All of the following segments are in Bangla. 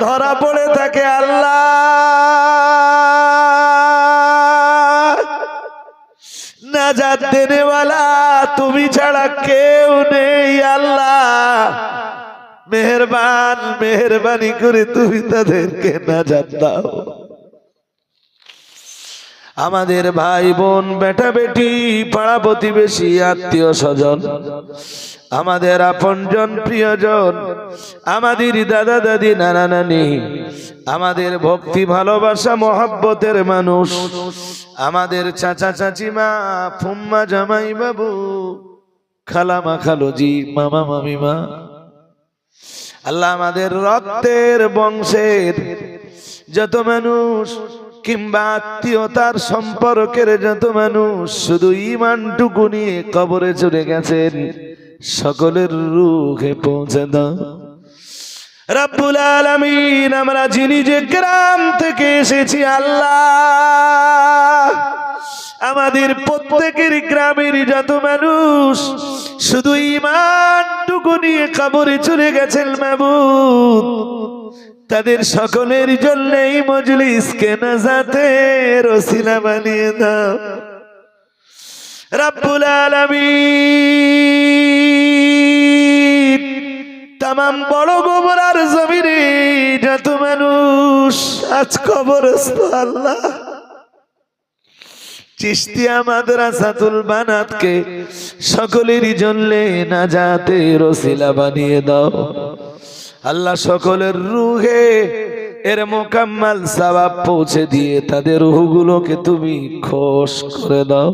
ধরা পড়ে থাকে আল্লাহ। নাজাত দেনেওয়ালা তুমি ছাড়া কেউ নেই আল্লাহ। মেহরবান, মেহরবানি করে তুমি তাদেরকে নাজাত দাও। আমাদের ভাই বোন বেটা বেটি পাড়া প্রতিবেশী, আত্মীয় স্বজন, আমাদের আপনজন, প্রিয়জন, আমাদের দাদা, দাদি, নানা, নানি, আমাদের ভক্তি, ভালোবাসা, মহাব্বতের মানুষ, আমাদের চাচা, চাচিমা, ফুম্মা, জামাই বাবু খালামা খালোজি, মামা, মামিমা। আল্লাহ আমাদের রক্তের বংশের যত মানুষ কিংবা আত্মীয়তার সম্পর্কের যত মানুষ শুধু ইমানটুকু নিয়ে কবরে চলে গেছেন, সকলের রুখে পৌঁছে দাও। রাব্বুল আলামিন, আমরা যিনি যে গ্রাম থেকে এসেছি, আল্লাহ। আমাদের প্রত্যেকের গ্রামের যত মানুষ শুধু ইমানটুকু নিয়ে কবরে চলে গেছেন, মাবুদ। তাদের সকলের জন্য এই মজলিসকে নাজাতে রসিলা বানিয়ে দাও। রাব্বুল আলামিন, তামাম বড় গোবরার জমিনে যত মানুষ আজ কবরস্থ আল্লাহ। চিস্তিয়া মাদ্রাসাতুল বানাতকে সকলেরই জন্যে নাজাতে রসিলা বানিয়ে দাও। আল্লাহ সকলের রুহে এর মোকাম্মাল সওয়াব পৌঁছে দিয়ে তাদের রুহগুলোকে তুমি খোশ করে দাও।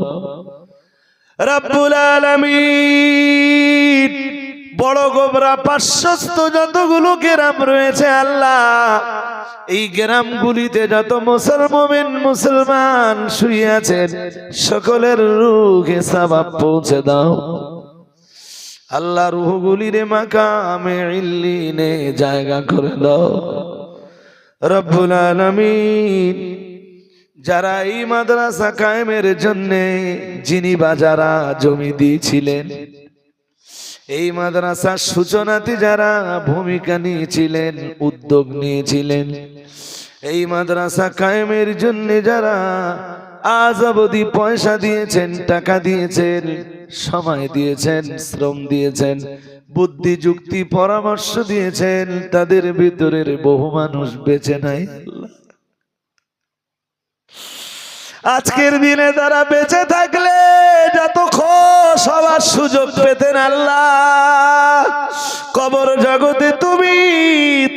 রব্বুল আলামিন, বড় গোবরা পার্শ্বস্ত যতগুলো গ্রাম রয়েছে আল্লাহ, এই গ্রামগুলিতে যত মুসলমান মুসলমান শুয়ে আছেন, সকলের রুহে সওয়াব পৌঁছে দাও। আল্লাহ রুহগুলির মাকামে ইল্লিনে জায়গা করে দাও। রব্বুল আলামিন, যারা এই মাদ্রাসা কায়েমের জন্য যিনি বা যারা জমি দিয়েছিলেন, এই মাদ্রাসার সূচনাতে যারা ভূমিকা নিয়েছিলেন, উদ্যোগ নিয়েছিলেন, এই মাদ্রাসা কায়েমের জন্য যারা আজ অবধি পয়সা দিয়েছেন, টাকা দিয়েছেন সময় দিয়েছেন, শ্রম দিয়েছেন বুদ্ধি যুক্তি পরামর্শ দিয়েছেন, তাদের ভিতরের বহু মানুষ বেঁচে নাই। আজকের দিনে তারা বেঁচে থাকলে যত হওয়ার সুযোগ পেতেন আল্লাহ। কবর জগতে তুমি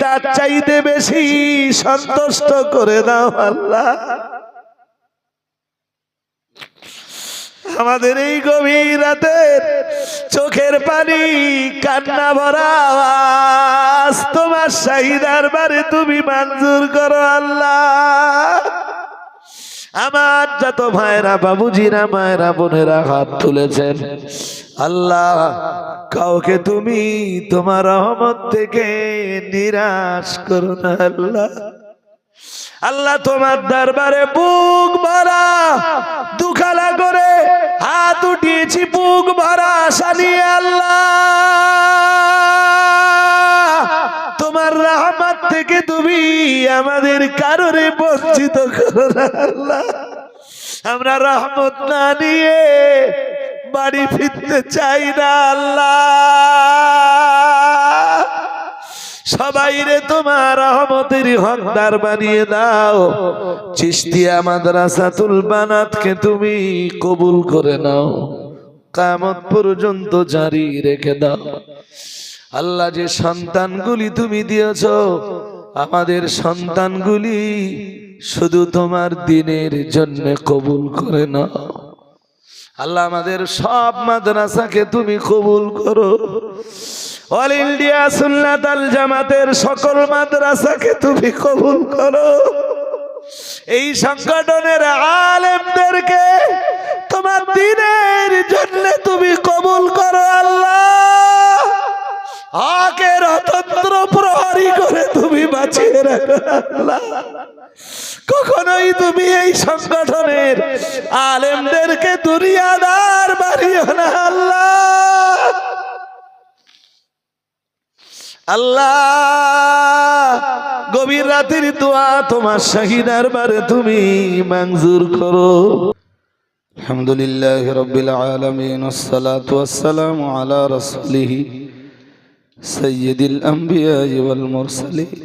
তার চাইতে বেশি সন্তুষ্ট করে দাও আল্লাহ। আমাদের এই গভীর রাতের চোখের পানি, কান্না ভরা তোমার শাহিদার বারে তুমি মঞ্জুর করো আল্লাহ। আমার যত ভাইরা, বাবুজিরা, মায়েরা, বোনেরা হাত তুলেছেন। আল্লাহ, কাউকে তুমি তোমার রহমত থেকে নিরাশ করো না আল্লাহ। আল্লাহ তোমার দরবারে বুক ভরা দুখালা করে হাত উঠিয়েছি, বুক ভরা আশা আল্লাহ। তোমার রহমত থেকে তুমি আমাদের কারণে বঞ্চিত করো আল্লাহ। আমরা রহমত না নিয়ে বাড়ি ফিরতে চাই না, আল্লাহ। সবাই রে তোমার রহমতের হকদার বানিয়ে দাও। চিস্তিয়া মাদ্রাসাতুল বানাতকে তুমি কবুল করে নাও। কামত পর্যন্ত জারি রেখে দাও। আল্লাহ যে সন্তানগুলি তুমি দিয়েছ, আমাদের সন্তানগুলি শুধু তোমার দিনের জন্য কবুল করে নাও। আল্লাহ আমাদের সব মাদ্রাসাকে তুমি কবুল করো। অল ইন্ডিয়া সুন্নাত আল জামাতের সকল মাদ্রাসাকে তুমি কবুল করো। এই সংগঠনের আলেমদেরকে তোমার দিনের জন্য তুমি কবুল করো আল্লাহ। আকের অতন্ত্র প্রহরী করে তুমি বাঁচিয়ে রাখো আল্লাহ। কখনোই তুমি এই সংগঠনের আলেমদেরকে দুনিয়াদার বাড়িও না, আল্লাহ। আল্লাহ, গভীর রাতের দোয়া তোমার শাহিদার বারে তুমি মঞ্জুর করো। আলহামদুলিল্লাহ রবিল আলমিন সালাম আলা রসলিহি সৈয়দুল আম্বিয়া ইউল মুরসালিন।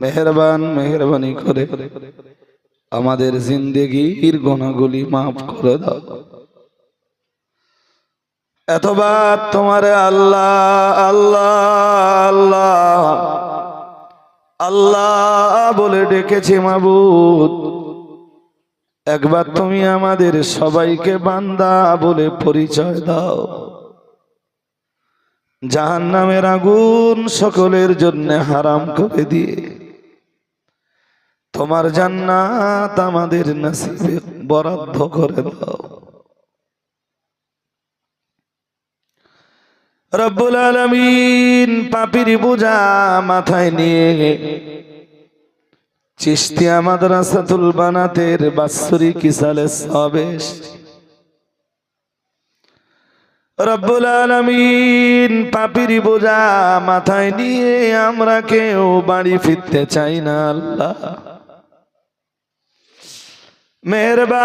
মেহরবান, মেহরবানি করে। আমাদের জিন্দেগির গোনাগুলি মাফ করে দাও। এতবার তোমারে আল্লাহ আল্লাহ আল্লাহ আল্লাহ বলে ডেকেছি মাবুদ। একবার তুমি আমাদের সবাইকে বান্দা বলে পরিচয় দাও। জাহান নামের আগুন সকলের জন্য হারাম করে দিয়ে। তোমার জান্নাত আমাদের নসিবে বরাদ্দ করে দাও। রব্বুল আলমিন পাপির বোঝা মাথায় নিয়ে চিস্তিয়া মাদ্রাসাতুল বানাতের বাৎসরিক ইসালে সবেশ রব্বুল আলমিন পাপির বোঝা মাথায় নিয়ে আমরা কেউ বাড়ি ফিরতে চাই না, আল্লাহ। মেহরবান,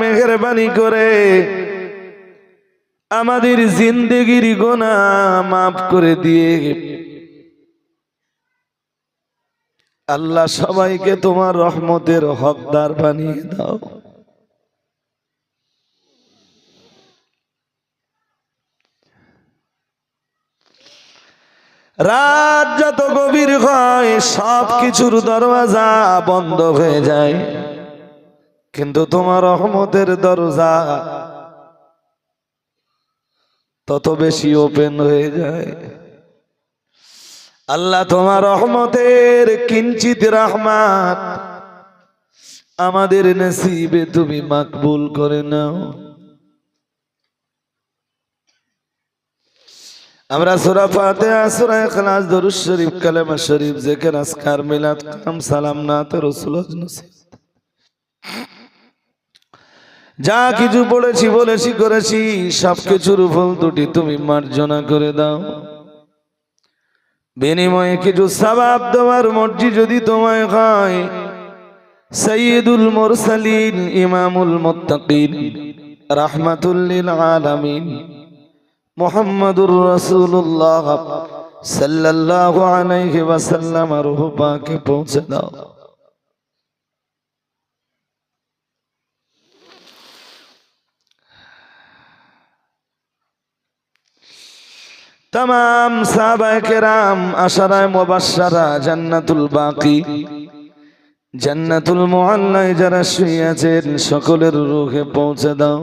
মেহরবানি করে আমাদের জিন্দগির গোনা মাফ করে দিয়ে। আল্লাহ সবাইকে তোমার রহমতের হকদার বানিয়ে দাও। রাত যত গভীর হয় সব কিছুর দরওয়াজা বন্ধ হয়ে যায়। কিন্তু তোমার রহমতের দরজা তত বেশি ওপেন হয়ে যায়। আল্লাহ তোমার রহমতের কিঞ্চিত রহমাত আমাদের নসিবে তুমি মাকবুল করে নাও। আমরা সূরা ফাতিহা, সূরা ইখলাস দরুদ শরীফ, কালেমা শরীফ, জিকির, আজকার, মিলাদ কাম সালাম নাত রাসূল যা কিছু পড়েছি বলেছি, করেছি, সবকিছুর ফল দুটি তুমি মার্জনা করে দাও। বিনিময়ে কিছু সবাব তোমার মর্জি যদি তোমায় হয়। সৈয়দুল মুরসালিন, ইমামুল মুত্তাকিন রাহমাতুল্লিল আলামিন। মুহাম্মাদুর রাসূলুল্লাহ সাল্লাল্লাহু আলাইহি ওয়াসাল্লাম রূহ পাকে পৌঁছে দাও। তাম সাহাবায়ে কেরাম আশারায় মুবাশশারা, জান্নাতুল বাকি, জান্নাতুল মুআল্লায় যারা শুয়ে আছেন, সকলের রুহে পৌঁছে দাও।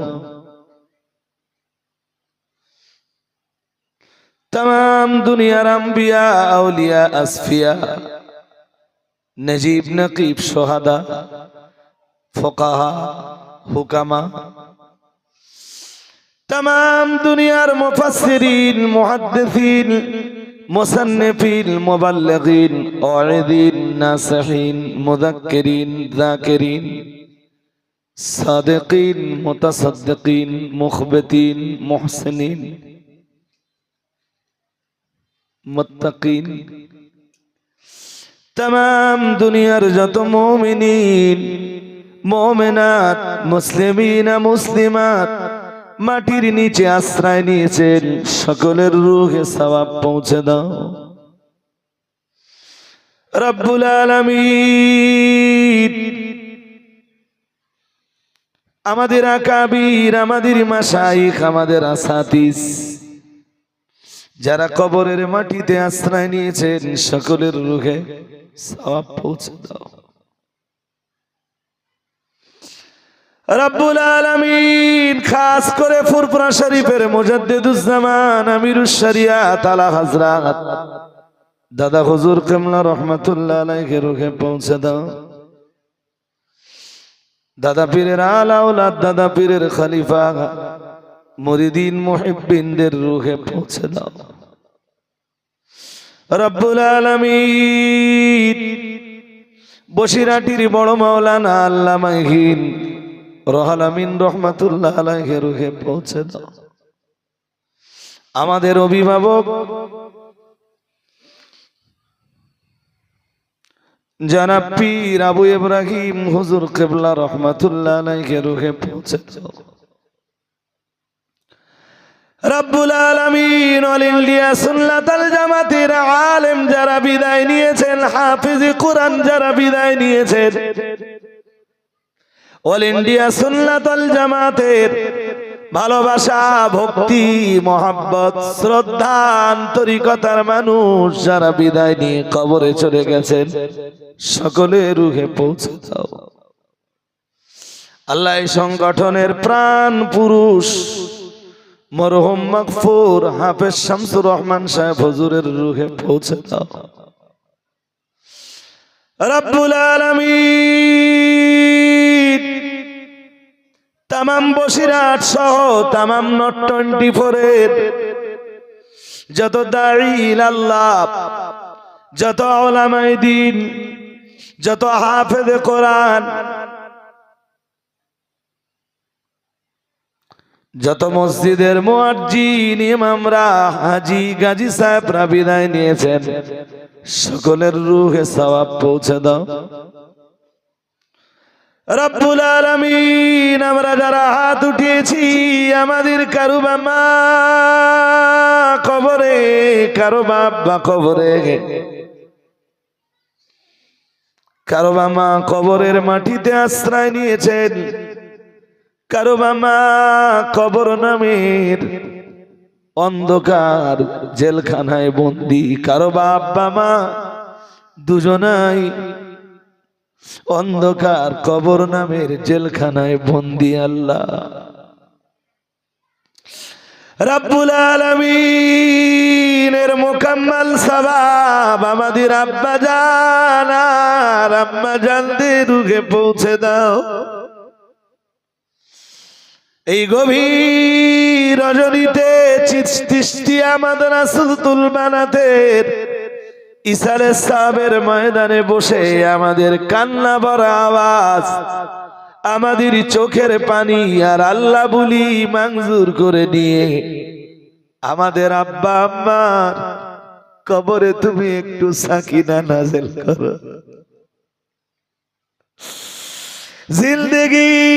তাম দুনিয়ার আম্বিয়া, আউলিয়া, আসফিয়া। নজিব, নকিব, সোহাদা, ফোকাহা, হুকামা। তাম দুনিয়ার মুফাসসিরিন, মুহাদ্দিসিন, মুসান্নিফিন, মুবাল্লিগিন ওয়াইদিন নাসিহিন, মুযাক্কিরিন, যাকিরিন, সাদিকিন, মুতাসাদ্দিকিন, মুখবিতিন, মুহসিনিন। মত্তাকিন। তাম দুনিয়ার যত মমিনিন, মোমেনাত, মুসলিমিনা, মুসলিমাত, মাটির নিচে আশ্রয় নিয়েছেন, সকলের রুহে সবাব পৌঁছে দাও। রব্বুল আলামিন। আমাদের আকাবির, আমাদের মাসাইক আমাদের আসাতিস। যারা কবরের মাটিতে আশ্রয় নিয়েছেন, সকলের রুহে সওয়াব পৌঁছে দাও। রব্বুল আলামিন, খাস করে ফুরফুরা শরীফের মুজাদ্দিদুজ্জামান আমিরুশ শরিয়াত আলা হযরত দাদা হুজুর কেমলা রহমতুল্লাহ আলাইকে রুখে পৌঁছে দাও। দাদা পীরের আলাউলাদ দাদা পীরের খলিফা মুরিদিন মুহিব্বিনদের রুহে পৌঁছে দাও। রব্বুল আলামিন বসিরাটির বড় মাওলানা আল্লামা হিন রহাল আমিন রহমাতুল্লাহ আলাইহি রুহে পৌঁছে দাও। আমাদের অভিভাবক জানাব পীর আবু ইব্রাহিম হুজুর কেবলা রহমাতুল্লাহ আলাইহি রুহে পৌঁছে দাও। রব্বুল আলামিন, অল ইন্ডিয়া সুন্নাতাল জামাতের আলেম যারা বিদায় নিয়েছেন, হাফিজ কোরআন যারা বিদায় নিয়েছেন, অল ইন্ডিয়া সুন্নাতাল জামাতের ভালোবাসা, ভক্তি, মহাব্বত, শ্রদ্ধা, আন্তরিকতার মানুষ যারা বিদায় নিয়ে কবরে চলে গেছেন, সকলে রুহে পৌঁছে দাও আল্লাহ সংগঠনের প্রাণ পুরুষ। মরহুম মকফুর হাফেজ শামসুর রহমান সাহেব হুজুরের রুহে পৌঁছে দাও। রব্বুল আলামিন। তামাম বসিরাট সহ তামাম নট টোয়েন্টি ফোর ফোরের যত দাঁড়িল আল্লাহ যত ওলামাই দিন, যত হাফেজ কোরআন যত মসজিদের মুয়াজ্জিন, ইমামরা, হাজি, গাজী সাহেবরা বিদায় নিয়েছেন। সকলের রুহে সওয়াব পৌঁছে দাও। রব্বুল আলামিন, আমরা যারা হাত উঠিয়েছি, আমাদের কারও মা কবরে, কারও বাপ বা কবরে। কারও মা কবরের মাটিতে আশ্রয় নিয়েছেন। কারও মামা কবর নামের অন্ধকার জেলখানায় বন্দি, কারও বাবা মা দুজনাই অন্ধকার কবর নামের জেলখানায় বন্দি আল্লাহ। রাব্বুল আলামিনের মোকাম্মল সবাব আমাদের আব্বা জান আর আম্মা জানদের রুগে পৌঁছে দাও। এই গভীর রজনীতে চিস্তিয়া মাদ্রাসুল তুলবানাতে ইসারে সাহেবের ময়দানে বসে আমাদের কান্না ভরা আওয়াজ, আমাদের চোখের পানি আর আল্লাহ বলি মাংজুর করে নিয়ে, আমাদের আব্বা আম্মার কবরে তুমি একটু সাকিনা নাজেল করো। জিন্দগির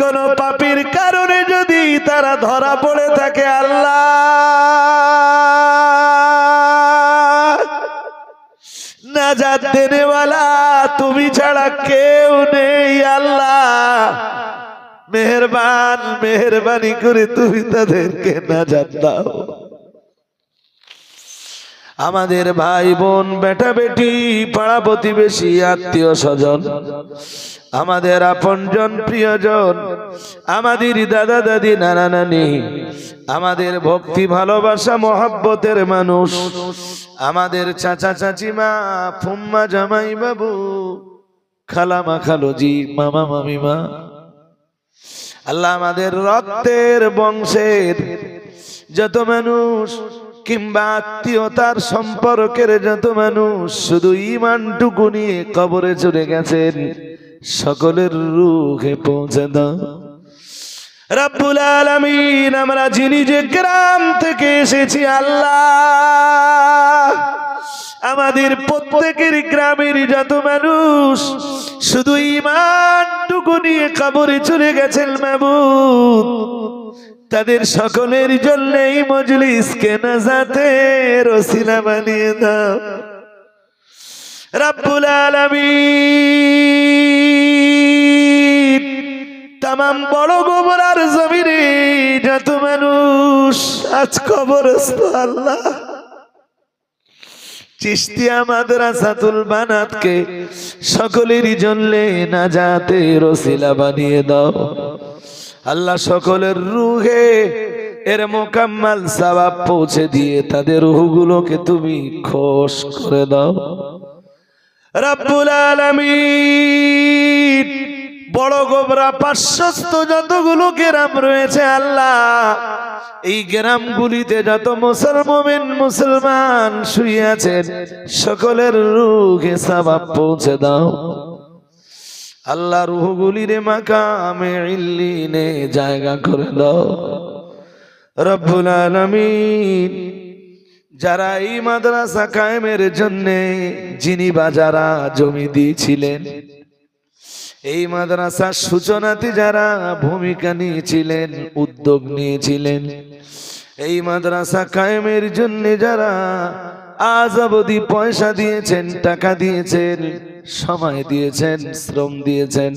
কোন পাপির কারণে যদি তারা ধরা পড়ে থাকে আল্লাহ। তুমি ছাড়া কেউ নেই আল্লাহ। মেহরবান, মেহরবানি করে তুমি তাদেরকে নাজাত দাও। আমাদের ভাই বোন, বেটা বেটি, পাড়া প্রতিবেশী, আত্মীয় স্বজন, আমাদের আপনজন, প্রিয়জন, আমাদের দাদা দাদি, নানা নানি, আমাদের ভক্তি, ভালোবাসা, মহাব্বতের মানুষ, আমাদের চাচা চাচিমা, ফুম্মা জামাই বাবু খালামা, খালোজি, মামা, মামিমা। আল্লাহ আমাদের রক্তের বংশের যত মানুষ কিংবা আত্মীয়তার সম্পর্কের যত মানুষ শুধু ইমানটুকু নিয়ে কবরে চলে গেছেন, সকলের রুখে পৌঁছে দাও। রাব্বুল আলামিন, আমরা যিনি যে গ্রাম থেকে এসেছি, আল্লাহ। আমাদের প্রত্যেকের গ্রামের যত মানুষ শুধু ইমানটুকু নিয়ে কবরে চলে গেছেন মাবুদ। তাদের সকলের জন্য এই মজলিসকে নাজাতে রসিলা বানিয়ে দাও। রাব্বুল আলামিন, তামাম বড় গোবরার জমিনে যত মানুষ, আজ কবরস্থ আল্লাহ। চিস্তিয়া মাদ্রাসাতুল বানাতকে সকলেরই জন্য নাজাতে রসিলা বানিয়ে দাও। আল্লাহ সকলের রুহে এর মোকাম্মাল সবাব পৌঁছে দিয়ে তাদের রুহগুলোকে তুমি খোশ করে দাও। রব্বুল আলামিন, বড় গোবরা পার্শ্বস্ত যতগুলো গ্রাম রয়েছে আল্লাহ, এই গ্রামগুলিতে যত মুসলমান মুসলমান শুয়ে আছেন, সকলের রুহে সবাব পৌঁছে দাও। আল্লাহ রুহগুলিরে মাকামে ইল্লিনে জায়গা করে দাও। রব্বুল আলামিন, যারা এই মাদ্রাসা কায়েমের জন্য যিনি বাজারা জমি দিয়েছিলেন, এই মাদ্রাসার সূচনাতে যারা ভূমিকা নিয়েছিলেন, উদ্যোগ নিয়েছিলেন, এই মাদ্রাসা কায়েমের জন্য যারা আজ অবধি পয়সা দিয়েছেন, টাকা দিয়েছেন সময় দিয়েছেন, শ্রম দিয়েছেন,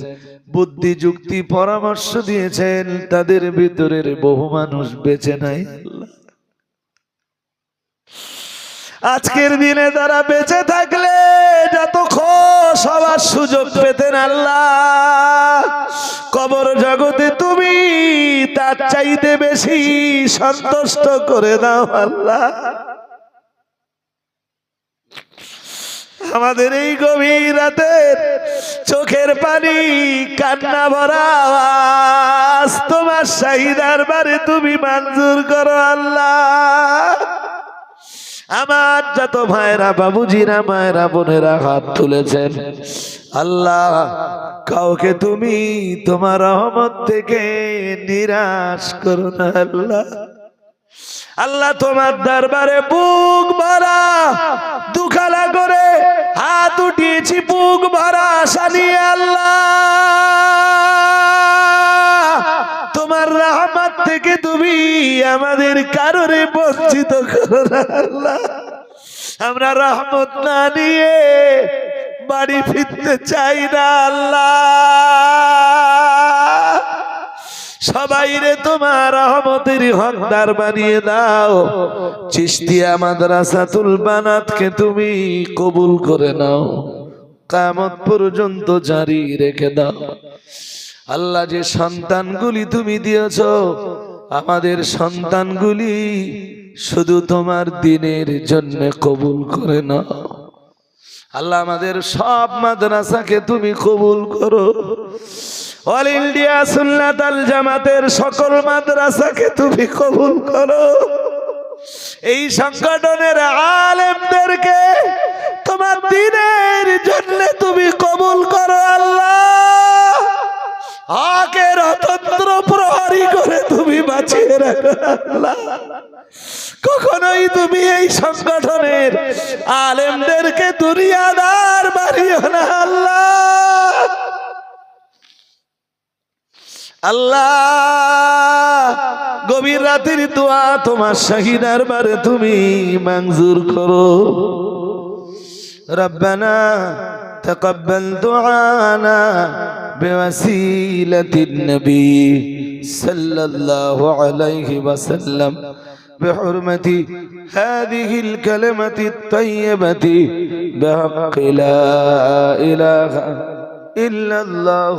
বুদ্ধি, যুক্তি, পরামর্শ দিয়েছেন, তাদের ভিতরের বহু মানুষ বেঁচে নাই। আজকের দিনে তারা বেঁচে থাকলে যত হওয়ার সুযোগ পেতেন আল্লাহ। কবর জগতে তুমি তার চাইতে বেশি সন্তুষ্ট করে দাও আল্লাহ। আমাদের এই গভীর রাতের চোখের পানি, কান্না ভরা তোমার শাহিদার বারে তুমি মঞ্জুর করো আল্লাহ। আমার যত ভাইরা, বাবুজিরা, মায়েরা, বোনেরা হাত তুলেছেন। আল্লাহ, কাউকে তুমি তোমার রহমত থেকে নিরাশ করো না আল্লাহ। আল্লাহ তোমার দরবারে বুক ভরা দুখালা করে হাত উঠিয়েছি, বুক ভরা সানি আল্লাহ। তোমার রহমত থেকে তুমি আমাদের কারণে বঞ্চিত করো আল্লাহ। আমরা রহমত না নিয়ে বাড়ি ফিরতে চাই না, আল্লাহ। সবাই রে তোমার রহমতের হকদার বানিয়ে দাও। চিস্তিয়া মাদ্রাসাতুল বানাতকে তুমি কবুল করে নাও। কামত পর্যন্ত জারি রেখে দাও। আল্লাহ যে সন্তানগুলি তুমি দিয়েছ, আমাদের সন্তানগুলি শুধু তোমার দিনের জন্য কবুল করে নাও। আল্লাহ আমাদের সব মাদ্রাসাকে তুমি কবুল করো। অল ইন্ডিয়া সুন্নাত আল জামাতের সকল মাদ্রাসাকে তুমি কবুল করো। এই সংগঠনের আলেমদেরকে তোমার দিনের জন্য তুমি কবুল করো আল্লাহ। হকের অতন্ত্র প্রহরী করে তুমি বাঁচিয়ে রাখো আল্লাহ। কখনোই তুমি এই সংগঠনের আলেমদেরকে দুনিয়াদার বাড়িও না আল্লাহ। আল্লাহ গভীর রাতের দোয়া তোমার শাহিদার বারে তুমি মঞ্জুর করো ربنا تقبل دعانا بوسيلة النبي صلى الله عليه وسلم بحرمة هذه الكلمة الطيبة بحق لا إله إلا الله